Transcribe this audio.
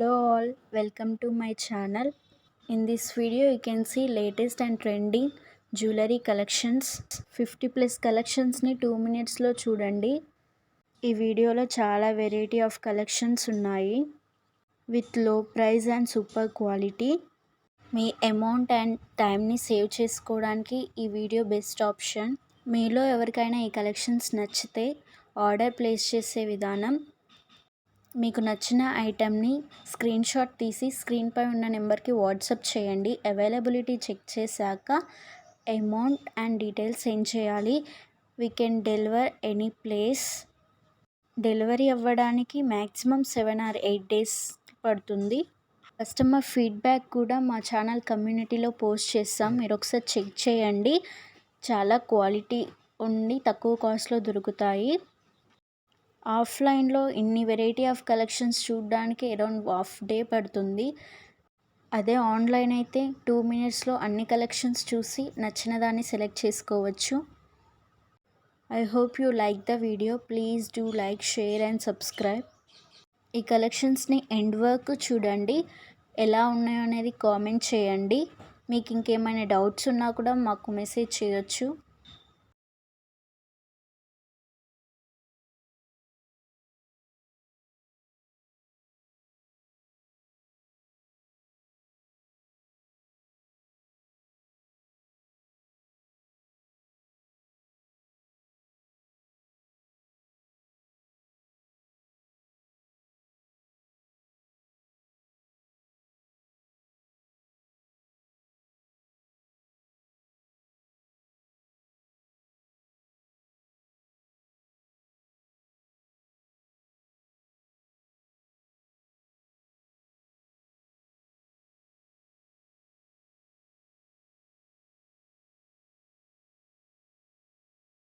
hello all welcome to my channel in this video you can see latest and trending jewellery collections. Fifty plus కలెక్షన్స్ని two మినిట్స్లో చూడండి. ఈ వీడియోలో చాలా variety of collections ఉన్నాయి. With low price and super quality. Me amount and టైంని save చేసుకోవడానికి ఈ video best option. మీలో ఎవరికైనా ఈ కలెక్షన్స్ నచ్చితే ఆర్డర్ ప్లేస్ చేసే విధానం మీకు నచ్చిన ఐటెంని స్క్రీన్షాట్ తీసి స్క్రీన్పై ఉన్న నెంబర్కి వాట్సాప్ చేయండి. అవైలబిలిటీ చెక్ చేశాక అమౌంట్ అండ్ డీటెయిల్స్ సెండ్ చేయాలి? We can deliver any place delivery అవ్వడానికి maximum seven or eight days పడుతుంది. కస్టమర్ ఫీడ్బ్యాక్ కూడా మా ఛానల్ కమ్యూనిటీలో పోస్ట్ చేస్తాం. మీరు ఒకసారి చెక్ చేయండి. చాలా క్వాలిటీ ఉండి తక్కువ కాస్ట్లో దొరుకుతాయి. ఆఫ్లైన్లో ఇన్ని వెరైటీ ఆఫ్ కలెక్షన్స్ చూడడానికి అరౌండ్ హాఫ్ డే పడుతుంది. అదే ఆన్లైన్ అయితే టూ మినిట్స్లో అన్ని కలెక్షన్స్ చూసి నచ్చిన దాన్ని సెలెక్ట్ చేసుకోవచ్చు. I hope you like the video. Please do like share and subscribe. ఈ కలెక్షన్స్ని ఎండ్ వర్క్ చూడండి. ఎలా ఉన్నాయో అనేది కామెంట్ చేయండి. మీకు ఇంకేమైనా డౌట్స్ ఉన్నా కూడా మాకు మెసేజ్ చేయొచ్చు.